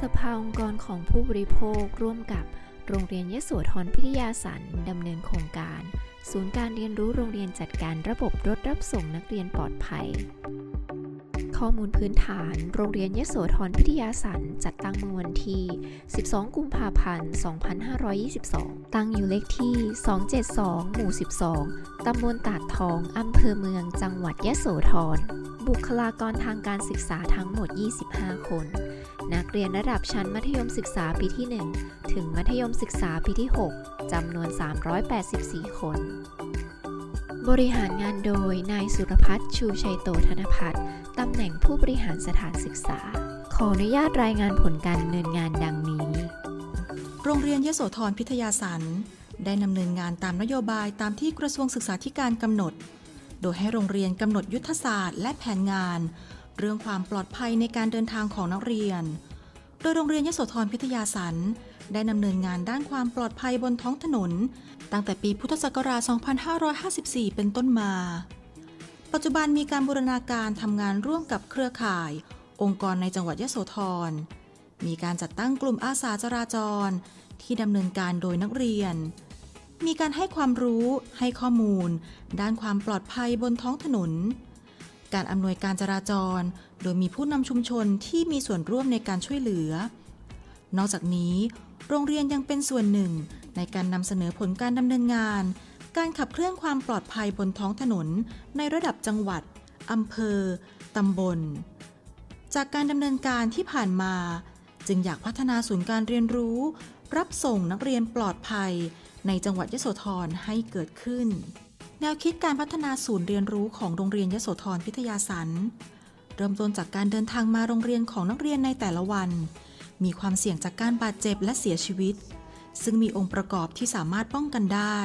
สภาองค์กรของผู้บริโภคร่วมกับโรงเรียนยโสธรพิทยาสันดำเนินโครงการ ศูนย์การเรียนรู้โรงเรียนจัดการระบบรถรับส่งนักเรียนปลอดภัย ข้อมูลพื้นฐาน โรงเรียนยโสธรพิทยาสันจัดตั้งเมื่อวันที่ 12 กุมภาพันธ์ 2522 ตั้งอยู่เลขที่ 272 หมู่ 12 ตำบลตาดทอง อำเภอเมือง จังหวัดยโสธร บุคลากรทางการศึกษาทั้งหมด 25 คน นักเรียนระดับชั้นมัธยมศึกษาปีที่ 1 ถึงมัธยมศึกษาปีที่ 6 จำนวน 384 คน บริหารงานโดย นายสุรพัฒน์ชูชัยโตธนพัฒน์ตำแหน่งผู้บริหารสถานศึกษา ขออนุญาตรายงานผลการดำเนินงานดังนี้ โรงเรียนยโสธรพิทยาสันได้ดำเนินงานตามนโยบายตามที่กระทรวงศึกษาธิการกำหนด โดยให้โรงเรียนกำหนดยุทธศาสตร์และแผนงาน เรื่องความปลอดภัยในการเดินทางของนักเรียน โดยโรงเรียนยโสธรพิทยาสันได้ดำเนินงานด้านความปลอดภัยบนท้องถนน ตั้งแต่ปีพุทธศักราช 2554 เป็นต้นมา ปัจจุบันมีการบูรณาการทำงานร่วมกับเครือข่าย องค์กรในจังหวัดยโสธร มีการจัดตั้งกลุ่มอาสาจราจร ที่ดำเนินการโดยนักเรียน มีการให้ความรู้ ให้ข้อมูล ด้านความปลอดภัยบนท้องถนน การอำนวยการจราจร โดยมีผู้นำชุมชนที่มีส่วนร่วมในการช่วยเหลือ นอกจากนี้ โรงเรียนยังเป็นส่วนหนึ่ง ในการนำเสนอผลการดำเนินงาน การขับเคลื่อนความปลอดภัยบนท้องถนน ในระดับจังหวัดอำเภอตำบล จากการดำเนินการที่ผ่านมา จึงอยากพัฒนาศูนย์การเรียนรู้ รับส่งนักเรียนปลอดภัย ในจังหวัดยโสธรให้เกิดขึ้น แนวคิดการพัฒนาศูนย์เรียนรู้ของโรงเรียนยโสธรพิทยาสันเริ่มต้นจากการเดินทางมาโรงเรียนของนักเรียนในแต่ละวัน มีความเสี่ยงจากการบาดเจ็บและเสียชีวิต ซึ่งมีองค์ประกอบที่สามารถป้องกันได้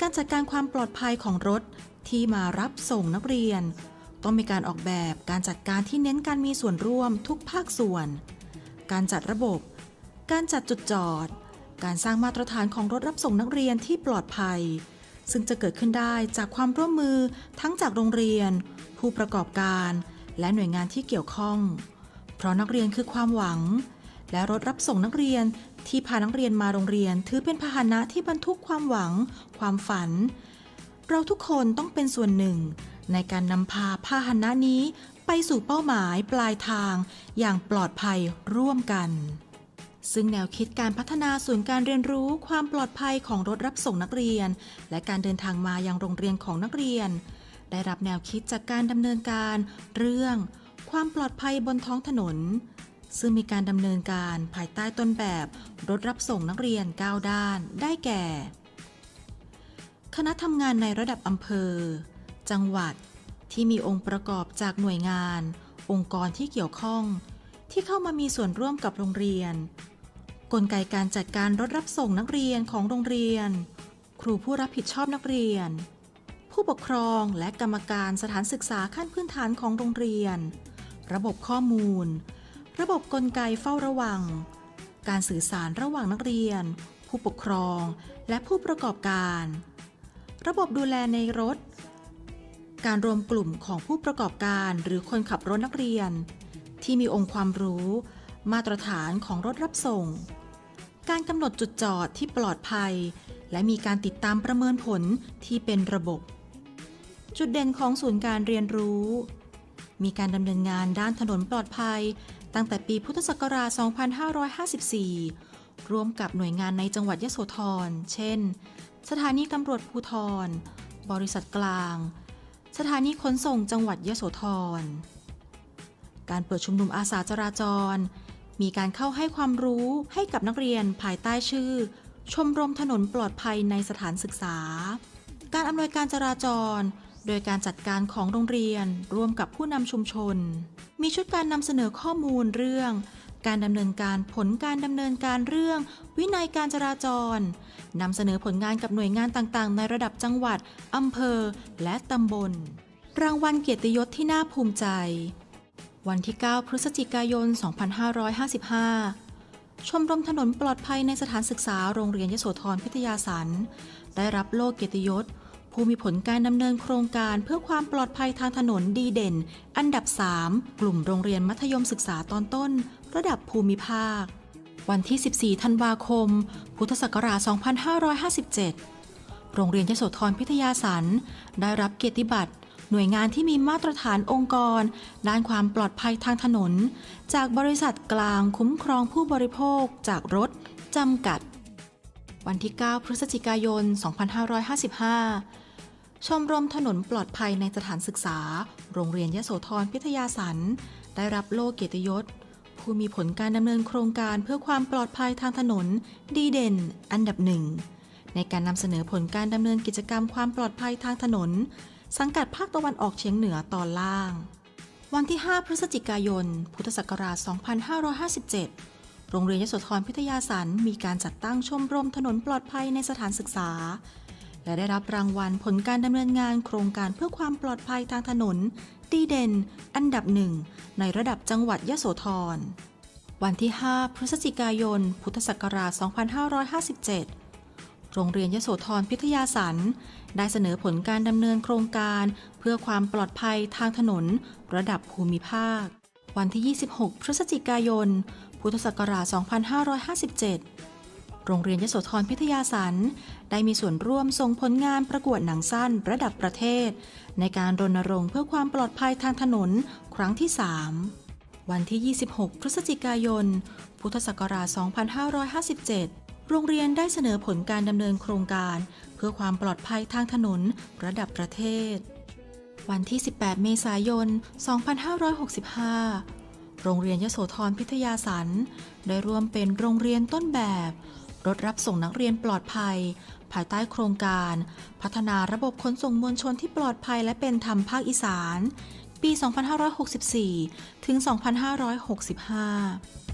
การจัดการความปลอดภัยของรถที่มารับส่งนักเรียน ต้องมีการออกแบบการจัดการที่เน้นการมีส่วนร่วมทุกภาคส่วน การจัดระบบ การจัดจุดจอด การสร้างมาตรฐานของรถรับส่งนักเรียนที่ปลอดภัย ซึ่งจะเกิดขึ้นได้จากความร่วมมือทั้งจากโรงเรียน ผู้ประกอบการ และหน่วยงานที่เกี่ยวข้อง เพราะนักเรียนคือความหวัง และรถรับส่งนักเรียนที่พานักเรียนมาโรงเรียน ถือเป็นพาหนะที่บรรทุกความหวัง ความฝัน เราทุกคนต้องเป็นส่วนหนึ่ง ในการนำพาพาหนะนี้ไปสู่เป้าหมายปลายทางอย่างปลอดภัยร่วมกัน ซึ่งแนวคิดการพัฒนาศูนย์การเรียนรู้ความปลอดภัยของรถรับส่งนักเรียน และการเดินทางมายังโรงเรียนของนักเรียน ได้รับแนวคิดจากการดำเนินการ เรื่อง ความปลอดภัยบนท้องถนน ซึ่งมีการดำเนินการภายใต้ต้นแบบ รถรับส่งนักเรียน 9 ด้าน ได้แก่ คณะทำงานในระดับอำเภอ จังหวัด ที่มีองค์ประกอบจากหน่วยงาน องค์กรที่เกี่ยวข้องที่เข้ามามีส่วนร่วมกับโรงเรียน กลไกการจัดการรถรับส่งนักเรียนของโรงเรียน ครูผู้รับผิดชอบนักเรียน ผู้ปกครองและกรรมการสถานศึกษาขั้นพื้นฐานของโรงเรียน ระบบข้อมูล ระบบกลไกเฝ้าระวัง การสื่อสารระหว่างนักเรียน ผู้ปกครองและผู้ประกอบการ ระบบดูแลในรถ การรวมกลุ่มของผู้ประกอบการหรือคนขับรถนักเรียน ที่มีองค์ความรู้ มาตรฐานของรถรับส่ง การกำหนดจุดจอดที่ปลอดภัย และมีการติดตามประเมินผลที่เป็นระบบ จุดเด่นของศูนย์การเรียนรู้ มีการดำเนินงานด้านถนนปลอดภัย ตั้งแต่ปีพุทธศักราช 2554 ร่วมกับหน่วยงานในจังหวัดยโสธร เช่น สถานีตำรวจภูธรบริษัทกลาง สถานีขนส่งจังหวัดยโสธร การเปิดชุมนุมอาสาจราจร มีการเข้าให้ความรู้ให้กับนักเรียนภายใต้ชื่อ ชมรมถนนปลอดภัยในสถานศึกษา การอำนวยการจราจร โดยการจัดการของโรงเรียนร่วมกับผู้นำชุมชน มีชุดการนำเสนอข้อมูลเรื่อง การดำเนินการผลการดำเนินการเรื่อง วินัยการจราจรนำเสนอผลงานกับหน่วยงานต่างๆ ในระดับจังหวัดอำเภอ และตำบล รางวัลเกียรติยศที่น่าภูมิใจ วันที่ 9 พฤศจิกายน 2555 ชมรมถนนปลอดภัยในสถานศึกษาโรงเรียนยโสธรพิทยาสันได้รับโล่เกียรติยศ ผู้มีผลการดำเนินโครงการเพื่อความปลอดภัยทางถนนดีเด่น อันดับ 3 กลุ่มโรงเรียนมัธยมศึกษาตอนต้น ระดับภูมิภาค วันที่ 14 ธันวาคม พุทธศักราช 2557 โรงเรียนยโสธรพิทยาสันได้รับเกียรติบัตร หน่วยงานที่มีมาตรฐานองค์กร ด้านความปลอดภัยทางถนน จากบริษัทกลางคุ้มครองผู้บริโภคจากรถจำกัด วันที่ 9 พฤศจิกายน 2555 ชมรมถนนปลอดภัยในสถานศึกษา โรงเรียนยโสธรพิทยาสันได้รับโล่เกียรติยศผู้มีผลการดำเนินโครงการเพื่อความปลอดภัยทางถนน ดีเด่น อันดับหนึ่งในการนำเสนอผลการดำเนินกิจกรรมความปลอดภัยทางถนน สังกัดภาคตะวันออกเฉียงเหนือตอนล่าง วันที่ 5 พฤศจิกายน พุทธศักราช 2557 โรงเรียนยโสธรพิทยาสันมีการจัดตั้งชมรมถนนปลอดภัยในสถานศึกษา และได้รับรางวัลผลการดำเนินงานโครงการเพื่อความปลอดภัยทางถนน ดีเด่น อันดับหนึ่งในระดับจังหวัดยโสธร วันที่ 5 พฤศจิกายน พุทธศักราช 2557 โรงเรียนยโสธรพิทยาสันได้เสนอผลการดำเนินโครงการ เพื่อความปลอดภัยทางถนน ระดับภูมิภาค วันที่ 26 พฤศจิกายน พุทธศักราช 2557 โรงเรียนยโสธรพิทยาสันได้มีส่วนร่วมส่งผลงานประกวดหนังสั้นระดับประเทศ ในการรณรงค์เพื่อความปลอดภัยทางถนนครั้งที่ 3 วันที่ 26 พฤศจิกายน พุทธศักราช 2557 โรงเรียนได้เสนอผลการดำเนินโครงการ เพื่อความปลอดภัยทางถนนระดับประเทศ วันที่ 18 เมษายน 2565 โรงเรียนยโสธรพิทยาสันได้ร่วมเป็นโรงเรียนต้นแบบ รถรับส่งนักเรียนปลอดภัย ภายใต้โครงการ พัฒนาระบบขนส่งมวลชนที่ปลอดภัยและเป็นธรรมภาคอีสาน ปี 2564 ถึง 2565